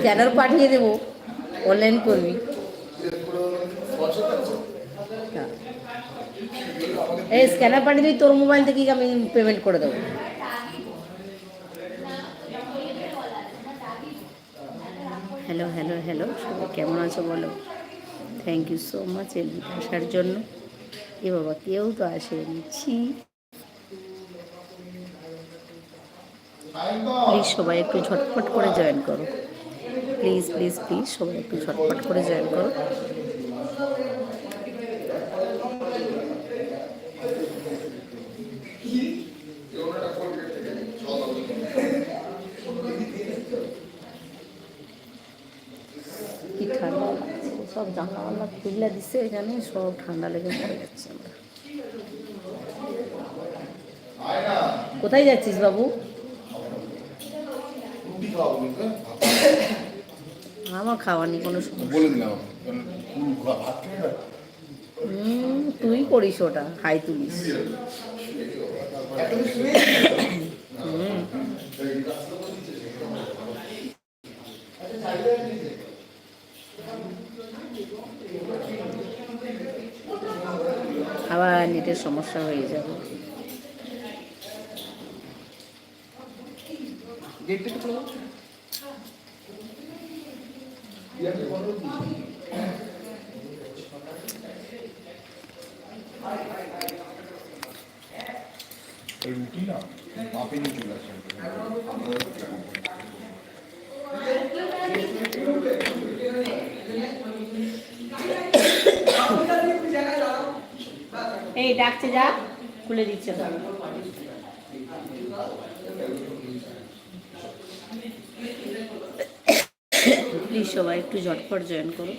Scanner পাঠিয়ে দেবো। Online করবি। হ্যাঁ। এই স্ক্যানার পাঠিয়ে দিবি, তোর মোবাইল থেকেই আমি পেমেন্ট করে দেবো। হ্যালো হ্যালো হ্যালো সবাই কেমন আছো বলো? থ্যাংক ইউ সো মাচ আসার জন্য। এ বাবা, কেউ তো আসেনি, ছি। প্লিজ সবাই একটু ঝটপট করে জয়েন করো। প্লিজ প্লিজ প্লিজ, সবাই একটু ঝটপট করে জয়েন করো। কি ঠান্ডা সব জানলা মাল্লা খুললে দিছে এখানে, সব ঠান্ডা লেগে মরে যাচ্ছে আমরা। কোথায় যাচ্ছিস বাবু? আমার খাওয়ার নেই কোনো বলে দিলাম তুই করিস ওটা হাই তুলিস। আবার নেটের সমস্যা হয়ে যাবে। এই ডাকছে যা খুলে দিচ্ছে না প্লিজ সবাই একটু ঝটপট জয়েন করো।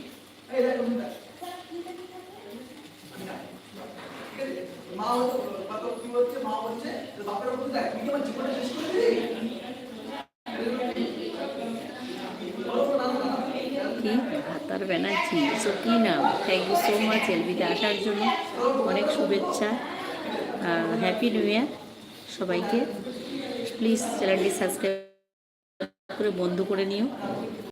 কি? ভাতার ব্যানার্জি সো কী নাম? থ্যাংক ইউ সো মাচ এলবিতে আসার জন্য। অনেক শুভেচ্ছা। হ্যাপি নিউ ইয়ার সবাইকে। প্লিজ চ্যানেলটি সাবস্ক্রাইব করে বন্ধ করে নিও।